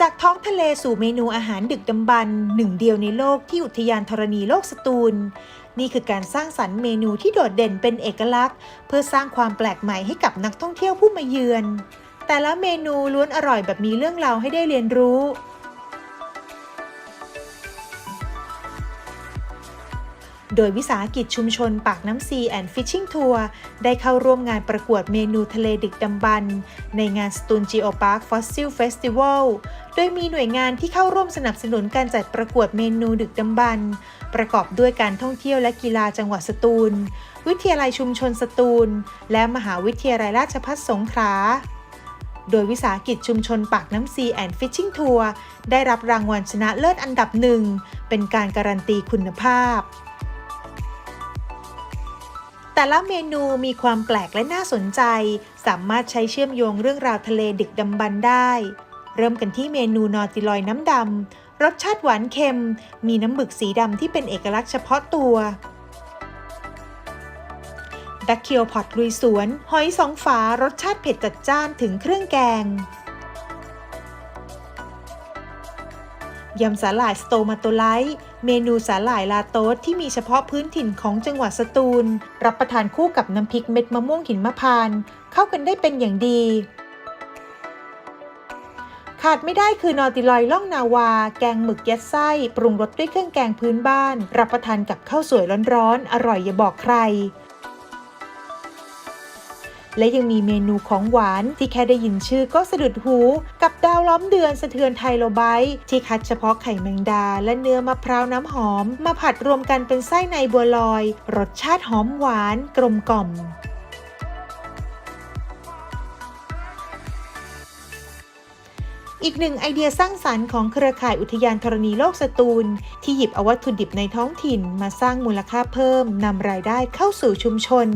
จากท้องทะเลสู่เมนูอาหารดึกดำบรรหนึ่งเดียวในโลกที่อุทยานธรณีโลกสตูล นี่คือการสร้างสรรค์เมนูที่โดดเด่นเป็นเอกลักษณ์ เพื่อสร้างความแปลกใหม่ให้กับนักท่องเที่ยวผู้มาเยือน แต่ละเมนูล้วนอร่อยแบบมีเรื่องราวให้ได้เรียนรู้ โดยวิสาหกิจชุมชนปากน้ำซีแอนด์ฟิชชิงทัวร์ได้เข้าร่วมงานประกวดเมนูทะเลดึกดำบรรในงานสตูนจีโอพาร์คฟอสซิลเฟสติวัลโดยมีหน่วยงานที่เข้าร่วมสนับสนุนการจัดประกวดเมนูดึกดำบรรประกอบด้วยการท่องเที่ยวและกีฬาจังหวัดสตูล วิทยาลัยชุมชนสตูล และมหาวิทยาลัยราชภัฏสงขลาโดยวิสาหกิจชุมชนปากน้ำซีแอนด์ฟิชชิงทัวร์ได้รับรางวัลชนะเลิศอันดับหนึ่งเป็นการการันตีคุณภาพ แต่ละเมนูมีความแปลกและน่าสนใจ สามารถใช้เชื่อมโยงเรื่องราวทะเลดึกดำบรรได้ เริ่มกันที่เมนูนอร์ติลอยน้ำดำรสชาติหวานเค็ม มีน้ำหมึกสีดำที่เป็นเอกลักษณ์เฉพาะตัวดักเคียวพอตลุยสวน หอยสองฝารสชาติเผ็ดจัดจ้านถึงเครื่องแกง ยำสาหร่ายสโตมาโตไลท์เมนูสาหร่ายลาโต้ที่มีเฉพาะพื้นถิ่นของจังหวัดสตูล รับประทานคู่กับน้ำพริกเม็ดมะม่วงหินมะพาน เข้ากันได้เป็นอย่างดี ขาดไม่ได้คือนอติลอยล่องนาวา แกงหมึกยัดไส้ปรุงรสด้วยเครื่องแกงพื้นบ้าน รับประทานกับข้าวสวยร้อนๆอร่อยอย่าบอกใคร และยังมีเมนูของหวานที่แค่ได้ยินชื่อก็สะดุดหู กับดาวล้อมเดือนสะเทือนไทโลไบต์ที่คัดเฉพาะไข่แมงดา และเนื้อมะพร้าวน้ำหอม มาผัดรวมกันเป็นไส้ในบัวลอย รสชาติหอมหวานกลมกล่อมอีกหนึ่งไอเดียสร้างสรรค์ของเครือข่ายอุทยานธรณีโลกสตูล ที่หยิบเอาวัตถุดิบในท้องถิ่นมาสร้างมูลค่าเพิ่มนำรายได้เข้าสู่ชุมชน